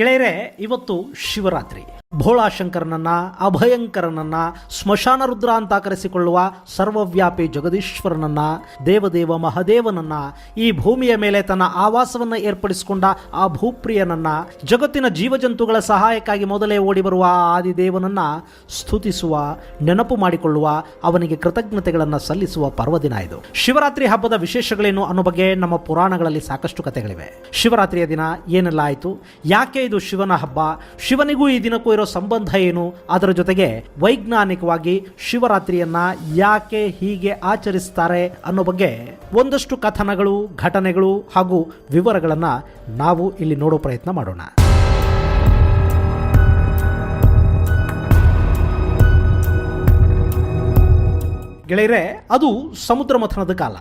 ಗೆಳೆಯರೆ ಇವತ್ತು ಶಿವರಾತ್ರಿ. ಭೋಳಾಶಂಕರನನ್ನ, ಅಭಯಂಕರನನ್ನ, ಸ್ಮಶಾನ ರುದ್ರ ಅಂತ ಕರೆಸಿಕೊಳ್ಳುವ ಸರ್ವವ್ಯಾಪಿ ಜಗದೀಶ್ವರನನ್ನ, ದೇವದೇವ ಮಹದೇವನನ್ನು, ಈ ಭೂಮಿಯ ಮೇಲೆ ತನ್ನ ಆವಾಸವನ್ನ ಏರ್ಪಡಿಸಿಕೊಂಡ ಆ ಭೂಪ್ರಿಯನನ್ನ, ಜಗತ್ತಿನ ಜೀವಜಂತುಗಳ ಸಹಾಯಕ್ಕಾಗಿ ಮೊದಲೇ ಓಡಿ ಬರುವ ಆ ಆದಿದೇವನನ್ನ ಸ್ತುತಿಸುವ, ನೆನಪು ಮಾಡಿಕೊಳ್ಳುವ, ಅವನಿಗೆ ಕೃತಜ್ಞತೆಗಳನ್ನು ಸಲ್ಲಿಸುವ ಪರ್ವದಿನ ಇದು. ಶಿವರಾತ್ರಿ ಹಬ್ಬದ ವಿಶೇಷಗಳೇನು ಅನ್ನೋ ಬಗ್ಗೆ ನಮ್ಮ ಪುರಾಣಗಳಲ್ಲಿ ಸಾಕಷ್ಟು ಕಥೆಗಳಿವೆ. ಶಿವರಾತ್ರಿಯ ದಿನ ಏನೆಲ್ಲ ಆಯಿತು? ಯಾಕೆ ಇದು ಶಿವನ ಹಬ್ಬ? ಶಿವನಿಗೂ ಈ ದಿನಕ್ಕೂ ಇರೋ ಸಂಬಂಧ ಏನು? ಅದರ ಜೊತೆಗೆ ವೈಜ್ಞಾನಿಕವಾಗಿ ಶಿವರಾತ್ರಿಯನ್ನ ಯಾಕೆ ಹೀಗೆ ಆಚರಿಸ್ತಾರೆ ಅನ್ನೋ ಬಗ್ಗೆ ಒಂದಷ್ಟು ಕಥನಗಳು, ಘಟನೆಗಳು ಹಾಗೂ ವಿವರಗಳನ್ನು ನಾವು ಇಲ್ಲಿ ನೋಡೋ ಪ್ರಯತ್ನ ಮಾಡೋಣ. ಗೆಳೆಯರೆ, ಅದು ಸಮುದ್ರ ಮಥನದ ಕಾಲ.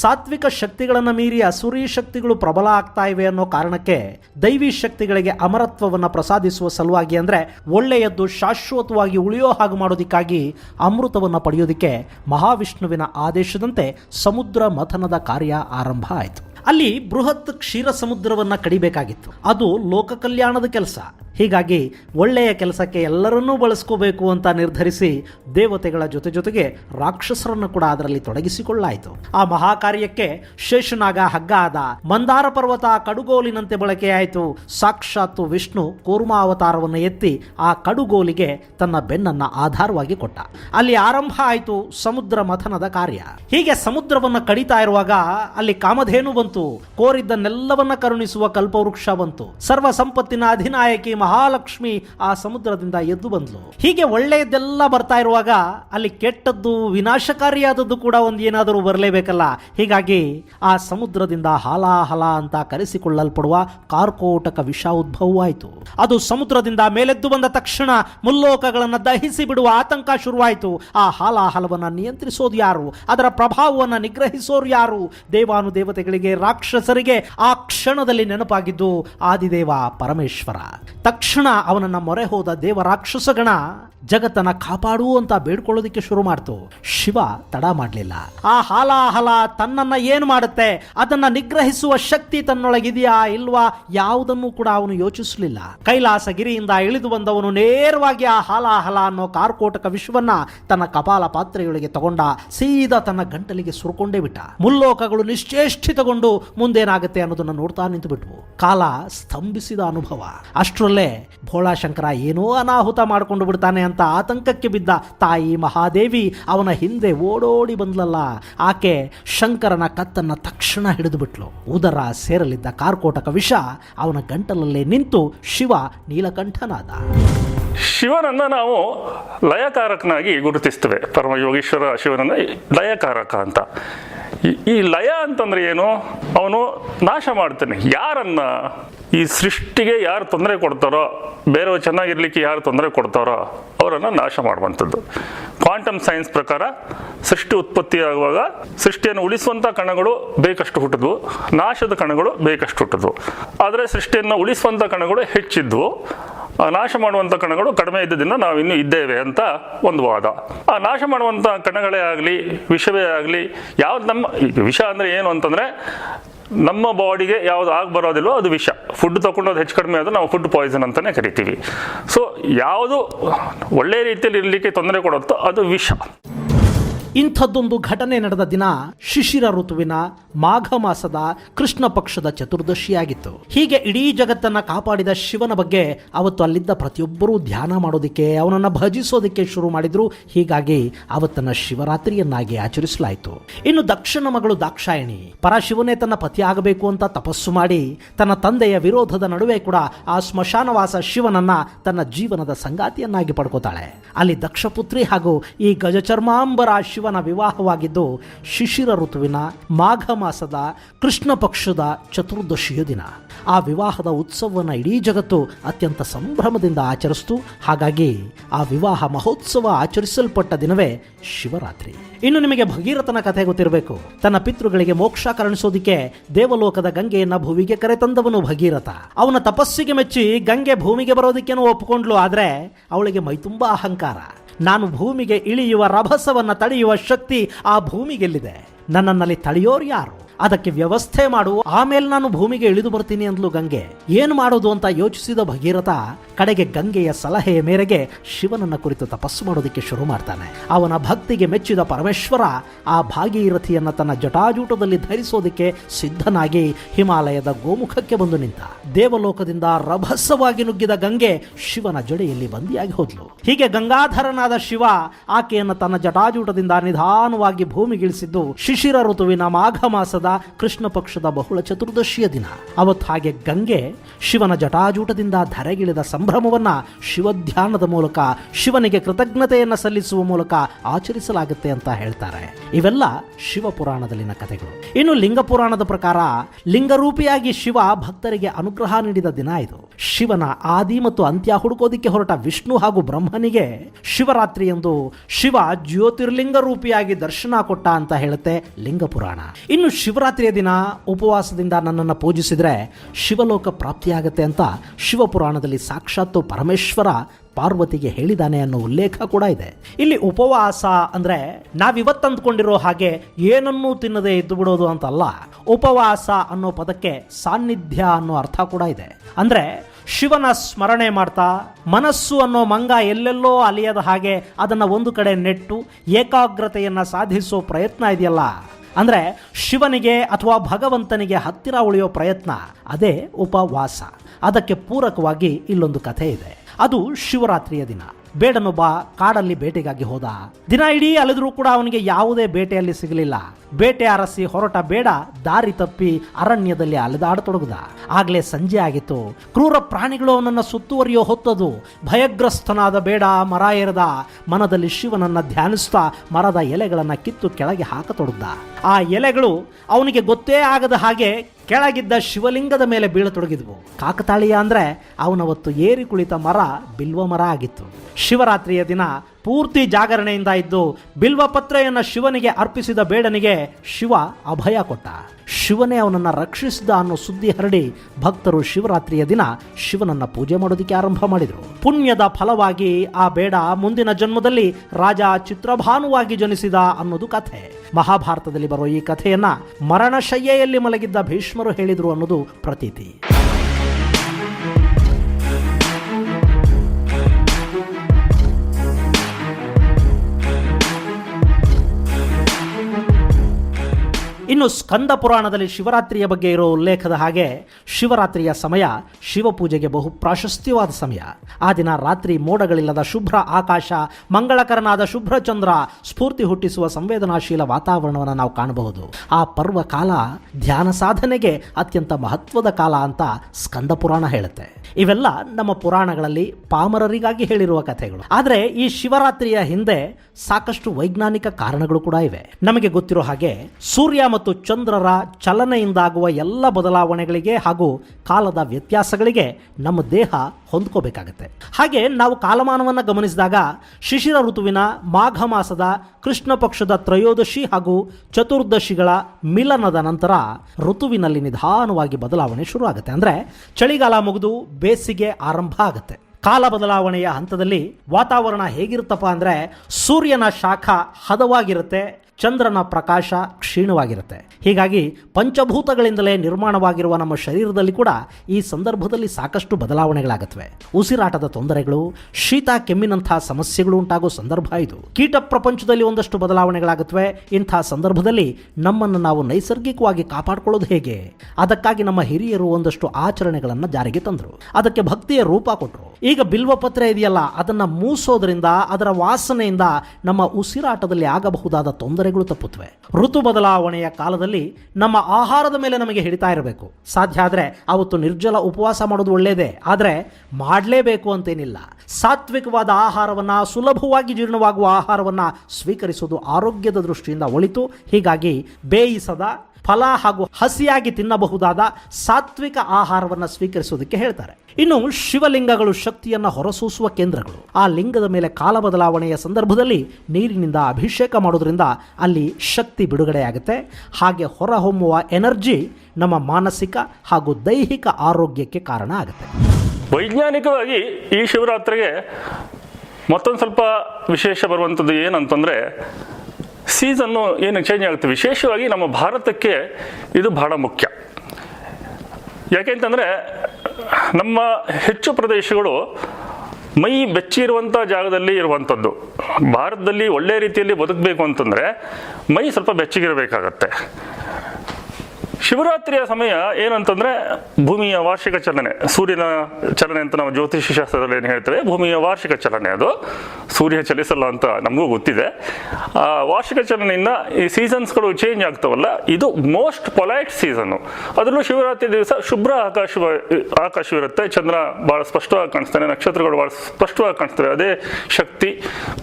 ಸಾತ್ವಿಕ ಶಕ್ತಿಗಳನ್ನು ಮೀರಿ ಅಸುರಿ ಶಕ್ತಿಗಳು ಪ್ರಬಲ ಆಗ್ತಾ ಇವೆ ಅನ್ನೋ ಕಾರಣಕ್ಕೆ ದೈವಿ ಶಕ್ತಿಗಳಿಗೆ ಅಮರತ್ವವನ್ನು ಪ್ರಸಾದಿಸುವ ಸಲುವಾಗಿ ಅಂದರೆ ಒಳ್ಳೆಯದ್ದು ಶಾಶ್ವತವಾಗಿ ಉಳಿಯೋ ಹಾಗೆ ಮಾಡೋದಕ್ಕಾಗಿ ಅಮೃತವನ್ನು ಪಡೆಯೋದಕ್ಕೆ ಮಹಾವಿಷ್ಣುವಿನ ಆದೇಶದಂತೆ ಸಮುದ್ರ ಮಥನದ ಕಾರ್ಯ ಆರಂಭ ಆಯಿತು. ಅಲ್ಲಿ ಬೃಹತ್ ಕ್ಷೀರ ಸಮುದ್ರವನ್ನ ಕಡಿಬೇಕಾಗಿತ್ತು. ಅದು ಲೋಕ ಕಲ್ಯಾಣದ ಕೆಲಸ. ಹೀಗಾಗಿ ಒಳ್ಳೆಯ ಕೆಲಸಕ್ಕೆ ಎಲ್ಲರನ್ನೂ ಬಳಸ್ಕೋಬೇಕು ಅಂತ ನಿರ್ಧರಿಸಿ ದೇವತೆಗಳ ಜೊತೆ ಜೊತೆಗೆ ರಾಕ್ಷಸರನ್ನು ಕೂಡ ಅದರಲ್ಲಿ ತೊಡಗಿಸಿಕೊಳ್ಳಾಯಿತು. ಆ ಮಹಾಕಾರ್ಯಕ್ಕೆ ಶೇಷನಾಗ ಹಗ್ಗ ಆದ ಮಂದಾರ ಪರ್ವತ ಕಡುಗೋಲಿನಂತೆ ಬಳಕೆಯಾಯಿತು ಸಾಕ್ಷಾತ್ ವಿಷ್ಣು ಕೂರ್ಮಾವತಾರವನ್ನು ಎತ್ತಿ ಆ ಕಡುಗೋಲಿಗೆ ತನ್ನ ಬೆನ್ನನ್ನ ಆಧಾರವಾಗಿ ಕೊಟ್ಟ. ಅಲ್ಲಿ ಆರಂಭ ಆಯಿತು ಸಮುದ್ರ ಮಥನದ ಕಾರ್ಯ. ಹೀಗೆ ಸಮುದ್ರವನ್ನ ಕಡಿತಾ ಇರುವಾಗ ಅಲ್ಲಿ ಕಾಮಧೇನು ಬಂತು. ಕೋರಿದ್ದನ್ನೆಲ್ಲವನ್ನ ಕರುಣಿಸುವ ಕಲ್ಪವೃಕ್ಷ ಬಂತು. ಸರ್ವ ಸಂಪತ್ತಿನ ಅಧಿನಾಯಕಿ ಮಹಾಲಕ್ಷ್ಮಿ ಆ ಸಮುದ್ರದಿಂದ ಎದ್ದು ಬಂದ್ಲು. ಹೀಗೆ ಒಳ್ಳೆಯದೆಲ್ಲ ಬರ್ತಾ ಇರುವಾಗ ಅಲ್ಲಿ ಕೆಟ್ಟದ್ದು ವಿನಾಶಕಾರಿಯಾದದ್ದು ಕೂಡ ಒಂದು ಏನಾದರೂ ಬರಲೇಬೇಕಲ್ಲ? ಹೀಗಾಗಿ ಆ ಸಮುದ್ರದಿಂದ ಹಾಲಾಹಲ ಅಂತ ಕರೆಸಿಕೊಳ್ಳಲ್ಪಡುವ ಕಾರ್ಕೋಟಕ ವಿಷ ಉದ್ಭವವಾಯಿತು. ಅದು ಸಮುದ್ರದಿಂದ ಮೇಲೆದ್ದು ಬಂದ ತಕ್ಷಣ ಮುಲ್ಲೋಕಗಳನ್ನು ದಹಿಸಿ ಬಿಡುವ ಆತಂಕ ಶುರುವಾಯಿತು. ಆ ಹಾಲಾಹಲವನ್ನು ನಿಯಂತ್ರಿಸೋದು ಯಾರು? ಅದರ ಪ್ರಭಾವವನ್ನು ನಿಗ್ರಹಿಸೋರು ಯಾರು? ದೇವಾನು ದೇವತೆಗಳಿಗೆ ರಾಕ್ಷಸರಿಗೆ ಆ ಕ್ಷಣದಲ್ಲಿ ನೆನಪಾಗಿದ್ದು ಆದಿದೇವ ಪರಮೇಶ್ವರ. ತಕ್ಷಣ ಅವನನ್ನ ಮೊರೆ ಹೋದ ದೇವ ರಾಕ್ಷಸಗಣ ಜಗತ್ತನ್ನ ಕಾಪಾಡು ಅಂತ ಬೇಡ್ಕೊಳ್ಳೋದಕ್ಕೆ ಶುರು ಮಾಡ್ತು. ಶಿವ ತಡ ಮಾಡಲಿಲ್ಲ. ಆ ಹಾಲಾಹಲ ತನ್ನನ್ನ ಏನು ಮಾಡುತ್ತೆ? ಅದನ್ನ ನಿಗ್ರಹಿಸುವ ಶಕ್ತಿ ತನ್ನೊಳಗಿದೆಯಾ ಇಲ್ವಾ? ಯಾವುದನ್ನು ಕೂಡ ಅವನು ಯೋಚಿಸಲಿಲ್ಲ. ಕೈಲಾಸಗಿರಿಯಿಂದ ಇಳಿದು ಬಂದವನು ನೇರವಾಗಿ ಆ ಹಾಲಾಹಲ ಅನ್ನೋ ಕಾರ್ಕೋಟಕ ವಿಶ್ವವನ್ನ ತನ್ನ ಕಪಾಲ ಪಾತ್ರೆಯೊಳಗೆ ತಗೊಂಡ ಸೀದಾ ತನ್ನ ಗಂಟಲಿಗೆ ಸುರ್ಕೊಂಡೇ ಬಿಟ್ಟ. ಮುಲ್ಲೋಕಗಳು ನಿಶ್ಚೇಷ್ಟಿತಗೊಂಡು ಮುಂದೇನಾಗುತ್ತೆ ಅನ್ನೋದನ್ನ ನೋಡ್ತಾ ನಿಂತು ಬಿಟ್ವು ಕಾಲ ಸ್ತಂಭಿಸಿದ ಅನುಭವ. ಅಷ್ಟರಲ್ಲೇ ಭೋಳಾಶಂಕರ ಏನೋ ಅನಾಹುತ ಮಾಡಿಕೊಂಡು ಬಿಡ್ತಾನೆ ಅಂತ ಆತಂಕಕ್ಕೆ ಬಿದ್ದ ತಾಯಿ ಮಹಾದೇವಿ ಅವನ ಹಿಂದೆ ಓಡೋಡಿ ಬಂದ್ಲಲ್ಲ, ಆಕೆ ಶಂಕರನ ಕತ್ತನ್ನ ತಕ್ಷಣ ಹಿಡಿದು ಬಿಟ್ಲು ಉದರ ಸೇರಲಿದ್ದ ಕಾರ್ಕೋಟಕ ವಿಷ ಅವನ ಗಂಟಲಲ್ಲೇ ನಿಂತು ಶಿವ ನೀಲಕಂಠನಾದ. ಶಿವನನ್ನ ನಾವು ಲಯಕಾರಕನಾಗಿ ಗುರುತಿಸ್ತೇವೆ. ಪರಮ ಯೋಗೀಶ್ವರ ಶಿವನನ್ನ ಲಯಕಾರಕ ಅಂತ. ಈ- ಲಯ ಅಂತಂದ್ರೆ ಏನು? ಅವನು ನಾಶ ಮಾಡ್ತಾನೆ. ಯಾರನ್ನ ಈ ಸೃಷ್ಟಿಗೆ ಯಾರು ತೊಂದರೆ ಕೊಡ್ತಾರೋ, ಬೇರೆಯವ್ರು ಚೆನ್ನಾಗಿರ್ಲಿಕ್ಕೆ ಯಾರು ತೊಂದರೆ ಕೊಡ್ತಾರೋ, ಅವರನ್ನು ನಾಶ ಮಾಡುವಂಥದ್ದು. ಕ್ವಾಂಟಮ್ ಸೈನ್ಸ್ ಪ್ರಕಾರ ಸೃಷ್ಟಿ ಉತ್ಪತ್ತಿ ಆಗುವಾಗ ಸೃಷ್ಟಿಯನ್ನು ಉಳಿಸುವಂಥ ಕಣಗಳು ಬೇಕಷ್ಟು ಹುಟ್ಟಿದ್ವು, ನಾಶದ ಕಣಗಳು ಬೇಕಷ್ಟು ಹುಟ್ಟಿದ್ವು. ಆದರೆ ಸೃಷ್ಟಿಯನ್ನು ಉಳಿಸುವಂಥ ಕಣಗಳು ಹೆಚ್ಚಿದ್ವು, ಆ ನಾಶ ಮಾಡುವಂಥ ಕಣಗಳು ಕಡಿಮೆ ಇದ್ದದಿಂದ ನಾವು ಇನ್ನೂ ಇದ್ದೇವೆ ಅಂತ ಒಂದು ವಾದ. ಆ ನಾಶ ಮಾಡುವಂಥ ಕಣಗಳೇ ಆಗಲಿ, ವಿಷವೇ ಆಗಲಿ, ಯಾವ್ದು ನಮ್ಮ ವಿಷ ಅಂದರೆ ಏನು ಅಂತಂದರೆ ನಮ್ಮ ಬಾಡಿಗೆ ಯಾವ್ದು ಆಗ ಬರೋದಿಲ್ವೋ ಅದು ವಿಷ. ಫುಡ್ ತಗೊಂಡೋದು ಹೆಚ್ಚು ಕಡಿಮೆ ಆದ್ರೆ ನಾವು ಫುಡ್ ಪಾಯ್ಸನ್ ಅಂತಲೇ ಕರಿತೀವಿ. ಸೊ ಯಾವುದು ಒಳ್ಳೆಯ ರೀತಿಯಲ್ಲಿ ಇರಲಿಕ್ಕೆ ತೊಂದರೆ ಕೊಡುತ್ತೋ ಅದು ವಿಷ. ಇಂಥದ್ದೊಂದು ಘಟನೆ ನಡೆದ ದಿನ ಶಿಶಿರ ಋತುವಿನ ಮಾಘ ಮಾಸದ ಕೃಷ್ಣ ಪಕ್ಷದ ಚತುರ್ದಶಿಯಾಗಿತ್ತು. ಹೀಗೆ ಇಡೀ ಜಗತ್ತನ್ನ ಕಾಪಾಡಿದ ಶಿವನ ಬಗ್ಗೆ ಅವತ್ತು ಅಲ್ಲಿದ್ದ ಪ್ರತಿಯೊಬ್ಬರೂ ಧ್ಯಾನ ಮಾಡೋದಕ್ಕೆ, ಅವನನ್ನ ಭಜಿಸೋದಕ್ಕೆ ಶುರು ಮಾಡಿದ್ರು. ಹೀಗಾಗಿ ಅವತ್ತನ್ನ ಶಿವರಾತ್ರಿಯನ್ನಾಗಿ ಆಚರಿಸಲಾಯಿತು. ಇನ್ನು ದಕ್ಷಿಣ ಮಗಳು ದಾಕ್ಷಾಯಣಿ ಪರಶಿವನೇ ತನ್ನ ಪತಿ ಆಗಬೇಕು ಅಂತ ತಪಸ್ಸು ಮಾಡಿ ತನ್ನ ತಂದೆಯ ವಿರೋಧದ ನಡುವೆ ಕೂಡ ಆ ಸ್ಮಶಾನವಾಸ ಶಿವನನ್ನ ತನ್ನ ಜೀವನದ ಸಂಗಾತಿಯನ್ನಾಗಿ ಪಡ್ಕೋತಾಳೆ. ಅಲ್ಲಿ ದಕ್ಷಪುತ್ರಿ ಹಾಗೂ ಈ ಗಜಚರ್ಮಾಂಬರ ಶಿವನ ವಿವಾಹವಾಗಿದ್ದು ಶಿಶಿರ ಋತುವಿನ ಮಾಘ ಮಾಸದ ಕೃಷ್ಣ ಪಕ್ಷದ ಚತುರ್ದಶಿಯ ದಿನ. ಆ ವಿವಾಹದ ಉತ್ಸವವನ್ನು ಇಡೀ ಜಗತ್ತು ಅತ್ಯಂತ ಸಂಭ್ರಮದಿಂದ ಆಚರಿಸ್ತು. ಹಾಗಾಗಿ ಆ ವಿವಾಹ ಮಹೋತ್ಸವ ಆಚರಿಸಲ್ಪಟ್ಟ ದಿನವೇ ಶಿವರಾತ್ರಿ. ಇನ್ನು ನಿಮಗೆ ಭಗೀರಥನ ಕಥೆ ಗೊತ್ತಿರಬೇಕು. ತನ್ನ ಪಿತೃಗಳಿಗೆ ಮೋಕ್ಷ ಕರುಣಿಸೋದಿಕ್ಕೆ ದೇವಲೋಕದ ಗಂಗೆಯನ್ನ ಭೂಮಿಗೆ ಕರೆತಂದವನು ಭಗೀರಥ. ಅವನ ತಪಸ್ಸಿಗೆ ಮೆಚ್ಚಿ ಗಂಗೆ ಭೂಮಿಗೆ ಬರೋದಿಕ್ಕೇನೋ ಒಪ್ಪಿಕೊಂಡ್ಲು ಆದ್ರೆ ಅವಳಿಗೆ ಮೈತುಂಬಾ ಅಹಂಕಾರ. ನಾನು ಭೂಮಿಗೆ ಇಳಿಯುವ ರಭಸವನ್ನ ತಡೆಯುವ ಶಕ್ತಿ ಆ ಭೂಮಿಗೆಲ್ಲಿದೆ? ನನ್ನಲ್ಲಿ ತಡೆಯೋರು ಯಾರು? ಅದಕ್ಕೆ ವ್ಯವಸ್ಥೆ ಮಾಡು. ಆಮೇಲೆ ನಾನು ಭೂಮಿಗೆ ಇಳಿದು ಬರ್ತೀನಿ ಅಂದ್ಲು ಗಂಗೆ. ಏನು ಮಾಡೋದು ಅಂತ ಯೋಚಿಸಿದ ಭಗೀರಥ ಕಡೆಗೆ ಗಂಗೆಯ ಸಲಹೆಯ ಮೇರೆಗೆ ಶಿವನನ್ನ ಕುರಿತು ತಪಸ್ಸು ಮಾಡೋದಕ್ಕೆ ಶುರು ಮಾಡ್ತಾನೆ. ಅವನ ಭಕ್ತಿಗೆ ಮೆಚ್ಚಿದ ಪರಮೇಶ್ವರ ಆ ಭಾಗೀರಥಿಯನ್ನ ತನ್ನ ಜಟಾಜೂಟದಲ್ಲಿ ಧರಿಸೋದಕ್ಕೆ ಸಿದ್ಧನಾಗಿ ಹಿಮಾಲಯದ ಗೋಮುಖಕ್ಕೆ ಬಂದು ನಿಂತ. ದೇವಲೋಕದಿಂದ ರಭಸವಾಗಿ ನುಗ್ಗಿದ ಗಂಗೆ ಶಿವನ ಜಡೆಯಲ್ಲಿ ಬಂದಿಯಾಗಿ ಹೋದ್ಲು. ಹೀಗೆ ಗಂಗಾಧರನಾದ ಶಿವ ಆಕೆಯನ್ನು ತನ್ನ ಜಟಾಜೂಟದಿಂದ ನಿಧಾನವಾಗಿ ಭೂಮಿಗಿಳಿಸಿದ್ದು ಶಿಶಿರ ಋತುವಿನ ಮಾಘ ಮಾಸದ ಕೃಷ್ಣ ಪಕ್ಷದ ಬಹುಳ ಚತುರ್ದಶಿಯ ದಿನ. ಅವತ್ತು ಹಾಗೆ ಗಂಗೆ ಶಿವನ ಜಟಾಜೂಟದಿಂದ ಧರೆಗಿಳಿದ ಸಂಭ್ರಮವನ್ನ ಶಿವಧ್ಯಾನದ ಮೂಲಕ, ಶಿವನಿಗೆ ಕೃತಜ್ಞತೆಯನ್ನು ಸಲ್ಲಿಸುವ ಮೂಲಕ ಆಚರಿಸಲಾಗುತ್ತೆ ಅಂತ ಹೇಳ್ತಾರೆ. ಇವೆಲ್ಲ ಶಿವ ಪುರಾಣದಲ್ಲಿನ ಕಥೆಗಳು. ಇನ್ನು ಲಿಂಗ ಪುರಾಣದ ಪ್ರಕಾರ, ಲಿಂಗರೂಪಿಯಾಗಿ ಶಿವ ಭಕ್ತರಿಗೆ ಅನುಗ್ರಹ ನೀಡಿದ ದಿನ ಇದು. ಶಿವನ ಆದಿ ಮತ್ತು ಅಂತ್ಯ ಹುಡುಕೋದಿಕ್ಕೆ ಹೊರಟ ವಿಷ್ಣು ಹಾಗೂ ಬ್ರಹ್ಮನಿಗೆ ಶಿವರಾತ್ರಿ ಎಂದು ಶಿವ ಜ್ಯೋತಿರ್ಲಿಂಗ ರೂಪಿಯಾಗಿ ದರ್ಶನ ಕೊಟ್ಟ ಅಂತ ಹೇಳುತ್ತೆ ಲಿಂಗ ಪುರಾಣ ಇನ್ನು ಶಿವರಾತ್ರಿಯ ದಿನ ಉಪವಾಸದಿಂದ ನನ್ನನ್ನು ಪೂಜಿಸಿದ್ರೆ ಶಿವಲೋಕ ಪ್ರಾಪ್ತಿಯಾಗತ್ತೆ ಅಂತ ಶಿವಪುರಾಣದಲ್ಲಿ ಸಾಕ್ಷಾತ್ತು ಪರಮೇಶ್ವರ ಪಾರ್ವತಿಗೆ ಹೇಳಿದಾನೆ ಅನ್ನೋ ಉಲ್ಲೇಖ ಕೂಡ ಇದೆ. ಇಲ್ಲಿ ಉಪವಾಸ ಅಂದ್ರೆ ನಾವಿವತ್ತು ಅಂದ್ಕೊಂಡಿರೋ ಹಾಗೆ ಏನನ್ನೂ ತಿನ್ನದೆ ಇದ್ದು ಬಿಡೋದು ಅಂತಲ್ಲ, ಉಪವಾಸ ಅನ್ನೋ ಪದಕ್ಕೆ ಸಾನ್ನಿಧ್ಯ ಅನ್ನೋ ಅರ್ಥ ಕೂಡ ಇದೆ. ಅಂದ್ರೆ ಶಿವನ ಸ್ಮರಣೆ ಮಾಡ್ತಾ, ಮನಸ್ಸು ಅನ್ನೋ ಮಂಗ ಎಲ್ಲೆಲ್ಲೋ ಅಲಿಯದ ಹಾಗೆ ಅದನ್ನು ಒಂದು ಕಡೆ ನೆಟ್ಟು ಏಕಾಗ್ರತೆಯನ್ನು ಸಾಧಿಸೋ ಪ್ರಯತ್ನ ಇದೆಯಲ್ಲ ಅಂದ್ರೆ ಶಿವನಿಗೆ ಅಥವಾ ಭಗವಂತನಿಗೆ ಹತ್ತಿರ ಉಳಿಯೋ ಪ್ರಯತ್ನ, ಅದೇ ಉಪವಾಸ. ಅದಕ್ಕೆ ಪೂರಕವಾಗಿ ಇಲ್ಲೊಂದು ಕಥೆ ಇದೆ. ಅದು ಶಿವರಾತ್ರಿಯ ದಿನ. ಬೇಡನೊಬ್ಬ ಕಾಡಲ್ಲಿ ಬೇಟೆಗಾಗಿ ಹೋದ. ದಿನ ಇಡೀ ಅಲೆದರೂ ಕೂಡ ಅವನಿಗೆ ಯಾವುದೇ ಬೇಟೆಯಲ್ಲಿ ಸಿಗಲಿಲ್ಲ. ಬೇಟೆ ಅರಸಿ ಹೊರಟ ಬೇಡ, ದಾರಿ ತಪ್ಪಿ ಅರಣ್ಯದಲ್ಲಿ ಅಲೆದಾಡತೊಡಗದ. ಆಗ್ಲೇ ಸಂಜೆ ಆಗಿತ್ತು. ಕ್ರೂರ ಪ್ರಾಣಿಗಳು ಅವನನ್ನ ಸುತ್ತುವರಿಯೋ ಹೊತ್ತದು. ಭಯಗ್ರಸ್ತನಾದ ಬೇಡ ಮರ ಎರೆದ ಮನದಲ್ಲಿ ಶಿವನನ್ನ ಧ್ಯಾನಿಸ್ತಾ ಮರದ ಎಲೆಗಳನ್ನು ಕಿತ್ತು ಕೆಳಗೆ ಹಾಕತೊಡಗ್ದ. ಆ ಎಲೆಗಳು ಅವನಿಗೆ ಗೊತ್ತೇ ಆಗದ ಹಾಗೆ ಕೆಳಗಿದ್ದ ಶಿವಲಿಂಗದ ಮೇಲೆ ಬೀಳತೊಡಗಿದ್ವು. ಕಾಕತಾಳೀಯ ಅಂದ್ರೆ ಅವನವತ್ತು ಏರಿ ಕುಳಿತ ಮರ ಬಿಲ್ವ ಮರ ಆಗಿತ್ತು. ಶಿವರಾತ್ರಿಯ ದಿನ ಪೂರ್ತಿ ಜಾಗರಣೆಯಿಂದ ಇದ್ದು ಬಿಲ್ವ ಪತ್ರೆಯನ್ನ ಶಿವನಿಗೆ ಅರ್ಪಿಸಿದ ಬೇಡನಿಗೆ ಶಿವ ಅಭಯ ಕೊಟ್ಟ. ಶಿವನೇ ಅವನನ್ನ ರಕ್ಷಿಸಿದ ಅನ್ನೋ ಸುದ್ದಿ ಹರಡಿ ಭಕ್ತರು ಶಿವರಾತ್ರಿಯ ದಿನ ಶಿವನನ್ನ ಪೂಜೆ ಮಾಡೋದಕ್ಕೆ ಆರಂಭ ಮಾಡಿದರು. ಪುಣ್ಯದ ಫಲವಾಗಿ ಆ ಬೇಡ ಮುಂದಿನ ಜನ್ಮದಲ್ಲಿ ರಾಜ ಚಿತ್ರಭಾನುವಾಗಿ ಜನಿಸಿದ ಅನ್ನೋದು ಕಥೆ. ಮಹಾಭಾರತದಲ್ಲಿ ಬರೋ ಈ ಕಥೆಯನ್ನ ಮರಣಶಯ್ಯೆಯಲ್ಲಿ ಮಲಗಿದ್ದ ಭೀಷ್ಮರು ಹೇಳಿದರು ಅನ್ನೋದು ಪ್ರತೀತಿ. ಇನ್ನು ಸ್ಕಂದ ಪುರಾಣದಲ್ಲಿ ಶಿವರಾತ್ರಿಯ ಬಗ್ಗೆ ಇರೋ ಉಲ್ಲೇಖದ ಹಾಗೆ ಶಿವರಾತ್ರಿಯ ಸಮಯ ಶಿವಪೂಜೆಗೆ ಬಹು ಪ್ರಾಶಸ್ತ್ಯವಾದ ಸಮಯ. ಆ ದಿನ ರಾತ್ರಿ ಮೋಡಗಳಿಲ್ಲದ ಶುಭ್ರ ಆಕಾಶ, ಮಂಗಳಕರನಾದ ಶುಭ್ರ ಚಂದ್ರ ಸ್ಫೂರ್ತಿ ಹುಟ್ಟಿಸುವ ಸಂವೇದನಾಶೀಲ ವಾತಾವರಣವನ್ನು ನಾವು ಕಾಣಬಹುದು. ಆ ಪರ್ವ ಕಾಲ ಧ್ಯಾನ ಸಾಧನೆಗೆ ಅತ್ಯಂತ ಮಹತ್ವದ ಕಾಲ ಅಂತ ಸ್ಕಂದ ಪುರಾಣ ಹೇಳುತ್ತೆ. ಇವೆಲ್ಲ ನಮ್ಮ ಪುರಾಣಗಳಲ್ಲಿ ಪಾಮರರಿಗಾಗಿ ಹೇಳಿರುವ ಕಥೆಗಳು. ಆದರೆ ಈ ಶಿವರಾತ್ರಿಯ ಹಿಂದೆ ಸಾಕಷ್ಟು ವೈಜ್ಞಾನಿಕ ಕಾರಣಗಳು ಕೂಡ ಇವೆ. ನಮಗೆ ಗೊತ್ತಿರೋ ಹಾಗೆ ಸೂರ್ಯ ಮತ್ತು ಚಂದ್ರರ ಚಲನೆಯಿಂದಾಗುವ ಎಲ್ಲ ಬದಲಾವಣೆಗಳಿಗೆ ಹಾಗೂ ಕಾಲದ ವ್ಯತ್ಯಾಸಗಳಿಗೆ ನಮ್ಮ ದೇಹ ಹೊಂದ್ಕೋಬೇಕಾಗತ್ತೆ. ಹಾಗೆ ನಾವು ಕಾಲಮಾನವನ್ನು ಗಮನಿಸಿದಾಗ ಶಿಶಿರ ಋತುವಿನ ಮಾಘ ಮಾಸದ ಕೃಷ್ಣ ಪಕ್ಷದ ತ್ರಯೋದಶಿ ಹಾಗೂ ಚತುರ್ದಶಿಗಳ ಮಿಲನದ ನಂತರ ಋತುವಿನಲ್ಲಿ ನಿಧಾನವಾಗಿ ಬದಲಾವಣೆ ಶುರು ಆಗುತ್ತೆ ಅಂದರೆ ಚಳಿಗಾಲ ಮುಗಿದು ಬೇಸಿಗೆ ಆರಂಭ ಆಗುತ್ತೆ. ಕಾಲ ಬದಲಾವಣೆಯ ಹಂತದಲ್ಲಿ ವಾತಾವರಣ ಹೇಗಿರುತ್ತಪ್ಪ ಅಂದರೆ ಸೂರ್ಯನ ಶಾಖ ಹದವಾಗಿರುತ್ತೆ ಚಂದ್ರನ ಪ್ರಕಾಶ ಕ್ಷೀಣವಾಗಿರುತ್ತೆ. ಹೀಗಾಗಿ ಪಂಚಭೂತಗಳಿಂದಲೇ ನಿರ್ಮಾಣವಾಗಿರುವ ನಮ್ಮ ಶರೀರದಲ್ಲಿ ಕೂಡ ಈ ಸಂದರ್ಭದಲ್ಲಿ ಸಾಕಷ್ಟು ಬದಲಾವಣೆಗಳಾಗುತ್ತವೆ. ಉಸಿರಾಟದ ತೊಂದರೆಗಳು, ಶೀತ ಕೆಮ್ಮಿನಂತಹ ಸಮಸ್ಯೆಗಳು ಉಂಟಾಗುವ ಸಂದರ್ಭ ಇದು. ಕೀಟ ಪ್ರಪಂಚದಲ್ಲಿ ಒಂದಷ್ಟು ಬದಲಾವಣೆಗಳಾಗುತ್ತವೆ. ಇಂಥ ಸಂದರ್ಭದಲ್ಲಿ ನಮ್ಮನ್ನು ನಾವು ನೈಸರ್ಗಿಕವಾಗಿ ಕಾಪಾಡಿಕೊಳ್ಳೋದು ಹೇಗೆ? ಅದಕ್ಕಾಗಿ ನಮ್ಮ ಹಿರಿಯರು ಒಂದಷ್ಟು ಆಚರಣೆಗಳನ್ನು ಜಾರಿಗೆ ತಂದರು. ಅದಕ್ಕೆ ಭಕ್ತಿಯ ರೂಪ ಕೊಟ್ಟರು ಈಗ ಬಿಲ್ವಪತ್ರೆ ಇದೆಯಲ್ಲ, ಅದನ್ನ ಮೂಸೋದ್ರಿಂದ, ಅದರ ವಾಸನೆಯಿಂದ ನಮ್ಮ ಉಸಿರಾಟದಲ್ಲಿ ಆಗಬಹುದಾದ ತೊಂದರೆಗಳು ತಪ್ಪುತ್ತವೆ ಋತು ಬದಲಾವಣೆಯ ಕಾಲದಲ್ಲಿ ನಮ್ಮ ಆಹಾರದ ಮೇಲೆ ನಮಗೆ ಹಿಡಿತಾ ಇರಬೇಕು. ಸಾಧ್ಯ ಆದರೆ ಅವತ್ತು ನಿರ್ಜಲ ಉಪವಾಸ ಮಾಡೋದು ಒಳ್ಳೆಯದೇ ಆದರೆ ಮಾಡಲೇಬೇಕು ಅಂತೇನಿಲ್ಲ. ಸಾತ್ವಿಕವಾದ ಆಹಾರವನ್ನು, ಸುಲಭವಾಗಿ ಜೀರ್ಣವಾಗುವ ಆಹಾರವನ್ನು ಸ್ವೀಕರಿಸುವುದು ಆರೋಗ್ಯದ ದೃಷ್ಟಿಯಿಂದ ಒಳಿತು. ಹೀಗಾಗಿ ಬೇಯಿಸದ ಫಲ ಹಾಗೂ ಹಸಿಯಾಗಿ ತಿನ್ನಬಹುದಾದ ಸಾತ್ವಿಕ ಆಹಾರವನ್ನು ಸ್ವೀಕರಿಸುವುದಕ್ಕೆ ಹೇಳ್ತಾರೆ. ಇನ್ನು ಶಿವಲಿಂಗಗಳು ಶಕ್ತಿಯನ್ನು ಹೊರಸೂಸುವ ಕೇಂದ್ರಗಳು. ಆ ಲಿಂಗದ ಮೇಲೆ ಕಾಲ ಬದಲಾವಣೆಯ ಸಂದರ್ಭದಲ್ಲಿ ನೀರಿನಿಂದ ಅಭಿಷೇಕ ಮಾಡೋದ್ರಿಂದ ಅಲ್ಲಿ ಶಕ್ತಿ ಬಿಡುಗಡೆಯಾಗುತ್ತೆ. ಹಾಗೆ ಹೊರಹೊಮ್ಮುವ ಎನರ್ಜಿ ನಮ್ಮ ಮಾನಸಿಕ ಹಾಗೂ ದೈಹಿಕ ಆರೋಗ್ಯಕ್ಕೆ ಕಾರಣ ಆಗುತ್ತೆ. ವೈಜ್ಞಾನಿಕವಾಗಿ ಈ ಶಿವರಾತ್ರಿಗೆ ಮತ್ತೊಂದು ಸ್ವಲ್ಪ ವಿಶೇಷ ಬರುವಂಥದ್ದು ಏನಂತಂದರೆ ಸೀಸನ್ನು ಏನು ಚೇಂಜ್ ಆಗುತ್ತೆ? ವಿಶೇಷವಾಗಿ ನಮ್ಮ ಭಾರತಕ್ಕೆ ಇದು ಬಹಳ ಮುಖ್ಯ. ಯಾಕೆಂತಂದರೆ ನಮ್ಮ ಹೆಚ್ಚು ಪ್ರದೇಶಗಳು ಮೈ ಬೆಚ್ಚಿರುವಂಥ ಜಾಗದಲ್ಲಿ ಇರುವಂಥದ್ದು ಭಾರತದಲ್ಲಿ ಒಳ್ಳೆ ರೀತಿಯಲ್ಲಿ ಬದುಕಬೇಕು ಅಂತಂದರೆ ಮೈ ಸ್ವಲ್ಪ ಬೆಚ್ಚಗಿರಬೇಕಾಗತ್ತೆ. ಶಿವರಾತ್ರಿಯ ಸಮಯ ಏನಂತಂದ್ರೆ ಭೂಮಿಯ ವಾರ್ಷಿಕ ಚಲನೆ, ಸೂರ್ಯನ ಚಲನೆ ಅಂತ ನಾವು ಜ್ಯೋತಿಷ್ಯ ಶಾಸ್ತ್ರದಲ್ಲಿ ಏನು ಹೇಳ್ತೇವೆ? ಭೂಮಿಯ ವಾರ್ಷಿಕ ಚಲನೆ ಅದು. ಸೂರ್ಯ ಚಲಿಸಲ್ಲ ಅಂತ ನಮಗೂ ಗೊತ್ತಿದೆ. ಆ ವಾರ್ಷಿಕ ಚಲನೆಯಿಂದ ಈ ಸೀಸನ್ಸ್ಗಳು ಚೇಂಜ್ ಆಗ್ತಾವಲ್ಲ, ಇದು ಮೋಸ್ಟ್ ಪೊಲೈಟ್ ಸೀಸನ್ನು ಅದರಲ್ಲೂ ಶಿವರಾತ್ರಿ ದಿವಸ ಶುಭ್ರ ಆಕಾಶ ಆಕಾಶವಿರುತ್ತೆ. ಚಂದ್ರ ಬಹಳ ಸ್ಪಷ್ಟವಾಗಿ ಕಾಣಿಸ್ತಾನೆ, ನಕ್ಷತ್ರಗಳು ಬಹಳ ಸ್ಪಷ್ಟವಾಗಿ ಕಾಣಿಸ್ತವೆ. ಅದೇ ಶಕ್ತಿ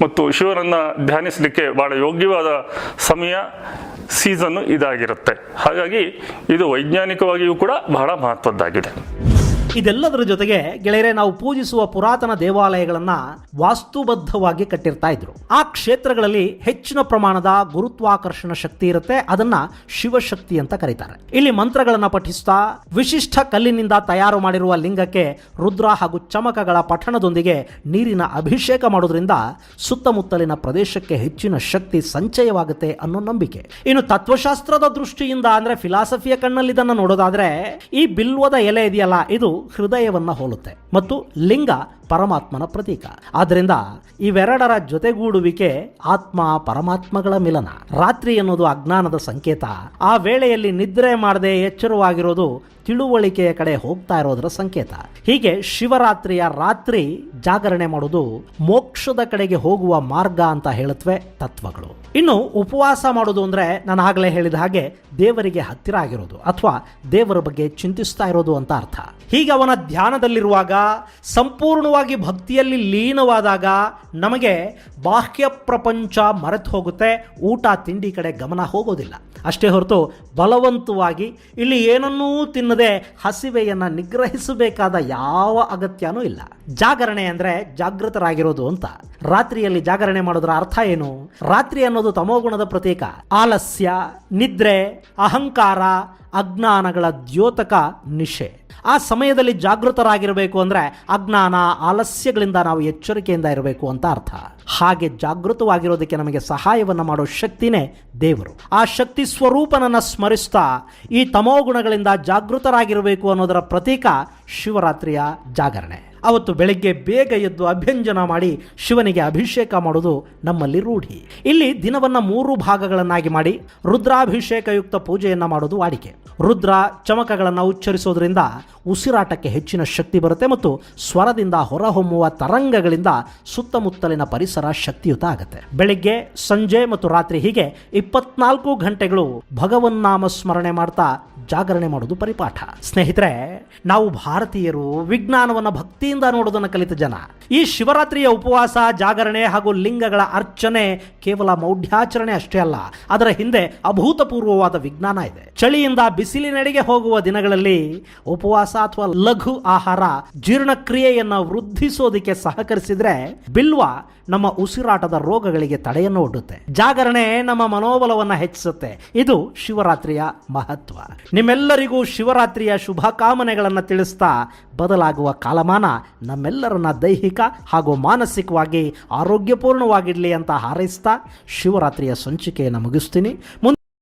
ಮತ್ತು ಶಿವನನ್ನ ಧ್ಯಾನಿಸಲಿಕ್ಕೆ ಬಹಳ ಯೋಗ್ಯವಾದ ಸಮಯ. ಸೀಸನ್ನು ಇದಾಗಿರುತ್ತೆ. ಹಾಗಾಗಿ ಇದು ವೈಜ್ಞಾನಿಕವಾಗಿಯೂ ಕೂಡ ಬಹಳ ಮಹತ್ವದ್ದಾಗಿದೆ. ಇದೆಲ್ಲದರ ಜೊತೆಗೆ ಗೆಳೆಯರೆ, ನಾವು ಪೂಜಿಸುವ ಪುರಾತನ ದೇವಾಲಯಗಳನ್ನ ವಾಸ್ತುಬದ್ಧವಾಗಿ ಕಟ್ಟಿರ್ತಾ ಇದ್ರು. ಆ ಕ್ಷೇತ್ರಗಳಲ್ಲಿ ಹೆಚ್ಚಿನ ಪ್ರಮಾಣದ ಗುರುತ್ವಾಕರ್ಷಣ ಶಕ್ತಿ ಇರುತ್ತೆ. ಅದನ್ನ ಶಿವಶಕ್ತಿ ಅಂತ ಕರೀತಾರೆ. ಇಲ್ಲಿ ಮಂತ್ರಗಳನ್ನ ಪಠಿಸ್ತಾ, ವಿಶಿಷ್ಟ ಕಲ್ಲಿನಿಂದ ತಯಾರು ಮಾಡಿರುವ ಲಿಂಗಕ್ಕೆ ರುದ್ರ ಹಾಗೂ ಚಮಕಗಳ ಪಠಣದೊಂದಿಗೆ ನೀರಿನ ಅಭಿಷೇಕ ಮಾಡೋದ್ರಿಂದ ಸುತ್ತಮುತ್ತಲಿನ ಪ್ರದೇಶಕ್ಕೆ ಹೆಚ್ಚಿನ ಶಕ್ತಿ ಸಂಚಯವಾಗುತ್ತೆ ಅನ್ನೋ ನಂಬಿಕೆ. ಇನ್ನು ತತ್ವಶಾಸ್ತ್ರದ ದೃಷ್ಟಿಯಿಂದ ಅಂದ್ರೆ ಫಿಲಾಸಫಿಯ ಕಣ್ಣಲ್ಲಿ ಇದನ್ನು ನೋಡೋದಾದ್ರೆ, ಈ ಬಿಲ್ವದ ಎಲೆ ಇದೆಯಲ್ಲ, ಇದು ಹೃದಯವನ್ನ ಹೋಲುತ್ತೆ ಮತ್ತು ಲಿಂಗ ಪರಮಾತ್ಮನ ಪ್ರತೀಕ. ಆದ್ದರಿಂದ ಇವೆರಡರ ಜೊತೆಗೂಡುವಿಕೆ ಆತ್ಮ ಪರಮಾತ್ಮಗಳ ಮಿಲನ. ರಾತ್ರಿ ಎನ್ನುವುದು ಅಜ್ಞಾನದ ಸಂಕೇತ. ಆ ವೇಳೆಯಲ್ಲಿ ನಿದ್ರೆ ಮಾಡದೆ ಎಚ್ಚರವಾಗಿರೋದು ತಿಳುವಳಿಕೆಯ ಕಡೆ ಹೋಗ್ತಾ ಇರೋದರ ಸಂಕೇತ. ಹೀಗೆ ಶಿವರಾತ್ರಿಯ ರಾತ್ರಿ ಜಾಗರಣೆ ಮಾಡೋದು ಮೋಕ್ಷದ ಕಡೆಗೆ ಹೋಗುವ ಮಾರ್ಗ ಅಂತ ಹೇಳುತ್ತವೆ ತತ್ವಗಳು. ಇನ್ನು ಉಪವಾಸ ಮಾಡೋದು ಅಂದ್ರೆ ನಾನು ಆಗಲೇ ಹೇಳಿದ ಹಾಗೆ ದೇವರಿಗೆ ಹತ್ತಿರ ಆಗಿರೋದು ಅಥವಾ ದೇವರ ಬಗ್ಗೆ ಚಿಂತಿಸ್ತಾ ಇರೋದು ಅಂತ ಅರ್ಥ. ಹೀಗೆ ಅವನ ಧ್ಯಾನದಲ್ಲಿರುವಾಗ ಸಂಪೂರ್ಣವಾಗಿ ಭಕ್ತಿಯಲ್ಲಿ ಲೀನವಾದಾಗ ನಮಗೆ ಬಾಹ್ಯ ಪ್ರಪಂಚ ಮರೆತು ಹೋಗುತ್ತೆ, ಊಟ ತಿಂಡಿ ಕಡೆ ಗಮನ ಹೋಗೋದಿಲ್ಲ. ಅಷ್ಟೇ ಹೊರತು ಬಲವಂತವಾಗಿ ಇಲ್ಲಿ ಏನನ್ನೂ ತಿನ್ನದೆ ಹಸಿವೆಯನ್ನು ನಿಗ್ರಹಿಸಬೇಕಾದ ಯಾವ ಅಗತ್ಯನೂ ಇಲ್ಲ. ಜಾಗರಣೆ ಅಂದರೆ ಜಾಗೃತರಾಗಿರೋದು ಅಂತ. ರಾತ್ರಿಯಲ್ಲಿ ಜಾಗರಣೆ ಮಾಡೋದ್ರ ಅರ್ಥ ಏನು? ರಾತ್ರಿ ಅನ್ನೋದು ತಮೋಗುಣದ ಪ್ರತೀಕ. ಆಲಸ್ಯ, ನಿದ್ರೆ, ಅಹಂಕಾರ, ಅಜ್ಞಾನಗಳ ದ್ಯೋತಕ ನಿಶೆ ಆ ಸಮಯದಲ್ಲಿ ಜಾಗೃತರಾಗಿರಬೇಕು ಅಂದರೆ ಅಜ್ಞಾನ, ಆಲಸ್ಯಗಳಿಂದ ನಾವು ಎಚ್ಚರಿಕೆಯಿಂದ ಇರಬೇಕು ಅಂತ ಅರ್ಥ. ಹಾಗೆ ಜಾಗೃತವಾಗಿರೋದಕ್ಕೆ ನಮಗೆ ಸಹಾಯವನ್ನು ಮಾಡೋ ಶಕ್ತಿನೇ ದೇವರು. ಆ ಶಕ್ತಿ ಸ್ವರೂಪನನ್ನು ಸ್ಮರಿಸ್ತಾ ಈ ತಮೋಗುಣಗಳಿಂದ ಜಾಗೃತರಾಗಿರಬೇಕು ಅನ್ನೋದರ ಪ್ರತೀಕ ಶಿವರಾತ್ರಿಯ ಜಾಗರಣೆ. ಅವತ್ತು ಬೆಳಗ್ಗೆ ಬೇಗ ಎದ್ದು ಅಭ್ಯಂಜನ ಮಾಡಿ ಶಿವನಿಗೆ ಅಭಿಷೇಕ ಮಾಡೋದು ನಮ್ಮಲ್ಲಿ ರೂಢಿ. ಇಲ್ಲಿ ದಿನವನ್ನ ಮೂರು ಭಾಗಗಳನ್ನಾಗಿ ಮಾಡಿ ರುದ್ರಾಭಿಷೇಕಯುಕ್ತ ಪೂಜೆಯನ್ನು ಮಾಡೋದು ವಾಡಿಕೆ. ರುದ್ರ ಚಮಕಗಳನ್ನು ಉಚ್ಚರಿಸೋದ್ರಿಂದ ಉಸಿರಾಟಕ್ಕೆ ಹೆಚ್ಚಿನ ಶಕ್ತಿ ಬರುತ್ತೆ ಮತ್ತು ಸ್ವರದಿಂದ ಹೊರಹೊಮ್ಮುವ ತರಂಗಗಳಿಂದ ಸುತ್ತಮುತ್ತಲಿನ ಪರಿಸರ ಶಕ್ತಿಯುತ ಆಗುತ್ತೆ. ಬೆಳಿಗ್ಗೆ, ಸಂಜೆ ಮತ್ತು ರಾತ್ರಿ ಹೀಗೆ ಇಪ್ಪತ್ನಾಲ್ಕು ಗಂಟೆಗಳು ಭಗವನ್ನಾಮ ಸ್ಮರಣೆ ಮಾಡ್ತಾ ಜಾಗರಣೆ ಮಾಡೋದು ಪರಿಪಾಠ. ಸ್ನೇಹಿತರೆ, ನಾವು ಭಾರತೀಯರು ವಿಜ್ಞಾನವನ್ನ ಭಕ್ತಿಯಿಂದ ನೋಡೋದನ್ನು ಕಲಿತ ಜನ. ಈ ಶಿವರಾತ್ರಿಯ ಉಪವಾಸ, ಜಾಗರಣೆ ಹಾಗೂ ಲಿಂಗಗಳ ಅರ್ಚನೆ ಕೇವಲ ಮೌಢ್ಯಾಚರಣೆ ಅಷ್ಟೇ ಅಲ್ಲ, ಅದರ ಹಿಂದೆ ಅಭೂತಪೂರ್ವವಾದ ವಿಜ್ಞಾನ ಇದೆ. ಚಳಿಯಿಂದ ಬಿಸಿಲಿನಡೆಗೆ ಹೋಗುವ ದಿನಗಳಲ್ಲಿ ಉಪವಾಸ ಅಥವಾ ಲಘು ಆಹಾರ ಜೀರ್ಣಕ್ರಿಯೆಯನ್ನು ವೃದ್ಧಿಸೋದಿಕ್ಕೆ ಸಹಕರಿಸಿದ್ರೆ ಬಿಲ್ವ ನಮ್ಮ ಉಸಿರಾಟದ ರೋಗಗಳಿಗೆ ತಡೆಯನ್ನು ಒಡ್ಡುತ್ತೆ. ಜಾಗರಣೆ ನಮ್ಮ ಮನೋಬಲವನ್ನು ಹೆಚ್ಚಿಸುತ್ತೆ. ಇದು ಶಿವರಾತ್ರಿಯ ಮಹತ್ವ. ನಿಮ್ಮೆಲ್ಲರಿಗೂ ಶಿವರಾತ್ರಿಯ ಶುಭಕಾಮನೆಗಳನ್ನು ತಿಳಿಸ್ತಾ ಬದಲಾಗುವ ಕಾಲಮಾನ ನಮ್ಮೆಲ್ಲರನ್ನ ದೈಹಿಕ ಹಾಗೂ ಮಾನಸಿಕವಾಗಿ ಆರೋಗ್ಯಪೂರ್ಣವಾಗಿರಲಿ ಅಂತ ಹಾರೈಸ್ತಾ ಶಿವರಾತ್ರಿಯ ಸಂಚಿಕೆಯನ್ನು ಮುಗಿಸ್ತೀನಿ.